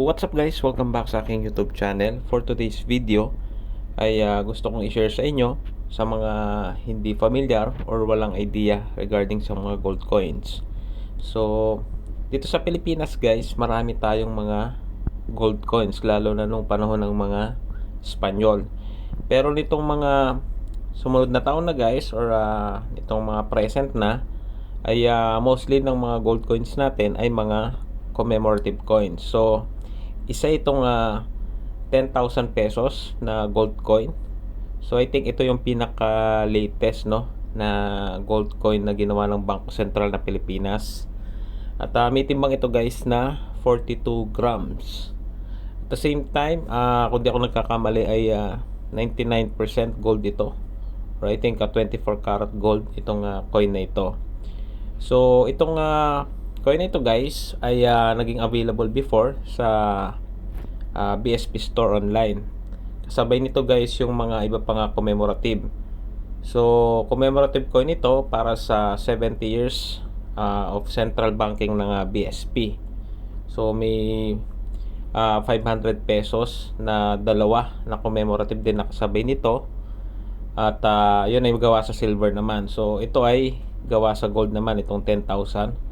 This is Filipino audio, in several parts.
What's up guys, welcome back sa aking YouTube channel. For today's video ay ah, gusto kong i-share sa inyo sa mga hindi familiar or walang idea regarding sa mga gold coins. So dito sa Pilipinas guys, marami tayong mga gold coins lalo na nung panahon ng mga Espanyol. Pero nitong mga sumunod na taon na guys or ah, itong mga present na ay ah, mostly ng mga gold coins natin ay mga commemorative coins. So, isa itong ah, 10,000 pesos na gold coin. So, I think ito yung pinaka-latest no na gold coin na ginawa ng Bangko Sentral na Pilipinas. At ah, may timbang ito guys na 42 grams. At the same time, ah kung di ako nagkakamali ay ah, 99% gold ito. Or I think ah, 24 karat gold itong ah, coin na ito. So, itong ah, coin na ito guys ay ah, naging available before sa ah, BSP store online. Kasabay nito guys yung mga iba pang ah, commemorative. So, commemorative coin ito para sa 70 years ah, of central banking ng ah, BSP. So, may ah, 500 pesos na dalawa na commemorative din nakasabay nito. At ah, yun ay gawa sa silver naman. So, ito ay gawa sa gold naman itong 10,000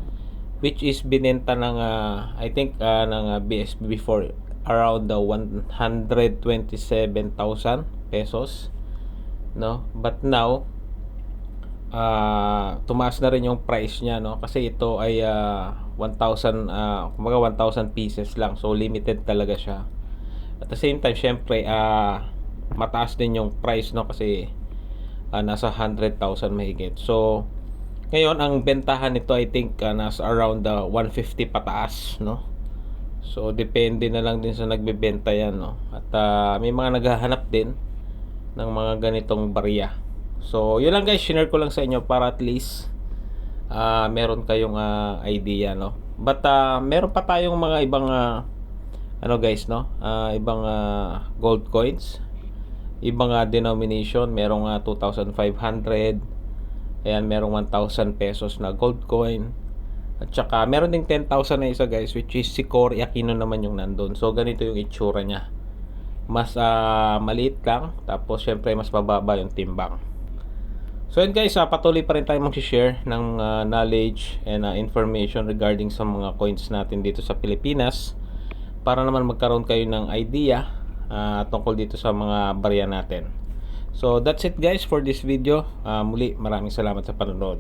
which is binenta ng ah, I think ah, ng ah, BSP before around the 127,000 pesos no? But now ah tumaas na rin yung price niya no? Kasi ito ay ah, 1,000 ah kumbaga 1,000 pieces lang. So limited talaga siya. At the same time syempre ah mataas din yung price no? Kasi ah, nasa 100,000 mahigit. So ngayon ang bentahan nito I think ah, nasa around the 150 pataas no so depende na lang din sa nagbebenta yan no? At ah, may mga naghahanap din ng mga ganitong barya. So yun lang guys share ko lang sa inyo para at least ah meron kayong ah, idea no? But ah, meron pa tayong mga ibang ah, ano guys no? Ah, ibang ah, gold coins. Ibang ah, denomination. Merong ah, 2,500 ayan merong 1,000 pesos na gold coin at saka meron ding 10,000 na isa guys which is si Cory Aquino naman yung nandun so ganito yung itsura niya mas ah, maliit lang tapos syempre mas mababa yung timbang So yun guys, ah, patuloy pa rin tayo mag-share ng ah, knowledge and ah, information regarding sa mga coins natin dito sa Pilipinas para naman magkaroon kayo ng idea ah, tungkol dito sa mga barya natin. So that's it guys for this video. Ah, muli maraming salamat sa panonood.